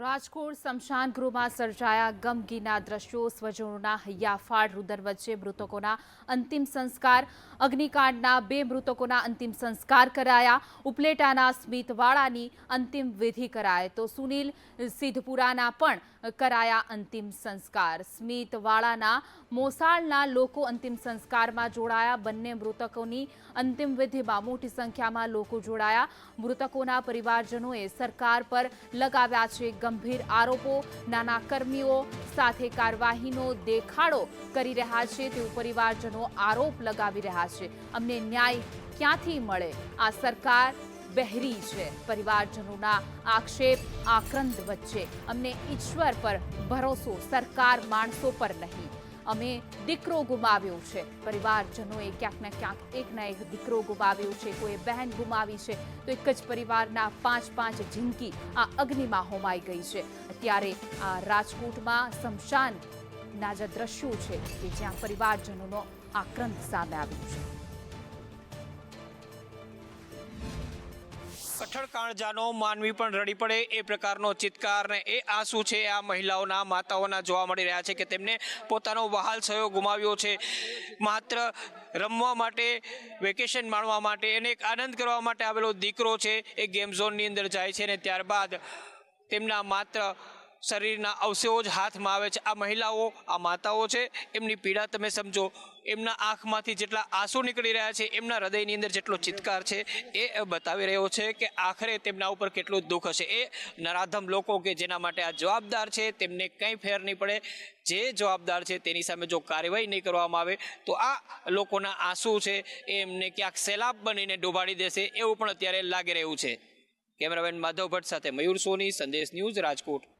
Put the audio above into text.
રાજકોટ સ્મશાન ગૃહમાં સર્જાયા ગમગીના દ્રશ્યો, સ્વજનોના હૈયાફાળ રુદન વચ્ચે મૃતકોના અંતિમ સંસ્કાર, અગ્નિકાંડના બે મૃતકોના અંતિમ સંસ્કાર કરાયા, ઉપલેટાના સ્મિતવાળાની અંતિમ વિધિ કરાય. તો સુનિલ સિદ્ધપુરાના પણ કરાયા અંતિમ સંસ્કાર. સ્મિતવાળાના મોસાળના લોકો અંતિમ સંસ્કારમાં જોડાયા. બંને મૃતકોની અંતિમ વિધિમાં મોટી સંખ્યામાં લોકો જોડાયા. મૃતકોના પરિવારજનોએ સરકાર પર લગાવ્યા છે ગંભીર આરોપો, નાના કર્મીઓ સાથે કાર્યવાહીનો દેખાડો કરી રહ્યા છે. તેવું પરિવારજનો આરોપ લગાવી રહ્યા છે. અમને ન્યાય ક્યાંથી મળે? આ સરકાર બહેરી છે. પરિવારજનોના આક્ષેપ આક્રંદ વચ્ચે. અમને ઈશ્વર પર ભરોસો, સરકાર માણસો પર નહીં. અમે દીકરો ગુમાવ્યો છે. પરિવારજનોએ ક્યાંક ને ક્યાંક એક ના એક દીકરો ગુમાવ્યો છે. કોઈ બહેન ગુમાવી છે તો એક જ પરિવારના પાંચ પાંચ જિંદગી આ અગ્નિમાં હોમાઈ ગઈ છે. અત્યારે આ રાજકોટમાં શમશાનના જે દ્રશ્યો છે કે જ્યાં પરિવારજનોનો આક્રંદ સામે આવ્યો છે. કઠણ કાળજાનો માનવી પણ રડી પડે એ પ્રકારનો ચિત્કાર ને એ આંસુ છે આ મહિલાઓના માતાઓના જોવા મળી રહ્યા છે કે તેમને પોતાનો વહાલ સહયોગ ગુમાવ્યો છે. માત્ર રમવા માટે, વેકેશન માણવા માટે અને એક આનંદ કરવા માટે આવેલો દીકરો છે એ ગેમ ઝોનની અંદર જાય છે ને ત્યારબાદ તેમના માત્ર શરીરના અવશેષો જ હાથમાં આવે છે. આ મહિલાઓ, આ માતાઓ છે. એમની પીડા તમે સમજો, એમના આંખમાંથી જેટલા આંસુ નીકળી રહ્યા છે, એમના હૃદયની અંદર જેટલો ચિત્કાર છે, એ બતાવી રહ્યો છે કે આખરે તેમના ઉપર કેટલું દુઃખ હશે. એ નરાધમ લોકો કે જેના માટે આ જવાબદાર છે, તેમને કંઈ ફેર નહીં પડે. જે જવાબદાર છે તેની સામે જો કાર્યવાહી નહીં કરવામાં આવે, તો આ લોકોના આંસુ છે, એ એમને ક્યાંક સૈલાબ બનીને ડૂબાડી દેશે એવું પણ અત્યારે લાગી રહ્યું છે. કેમેરામેન માધવ ભટ્ટ સાથે મયુર સોની, સંદેશ ન્યૂઝ રાજકોટ.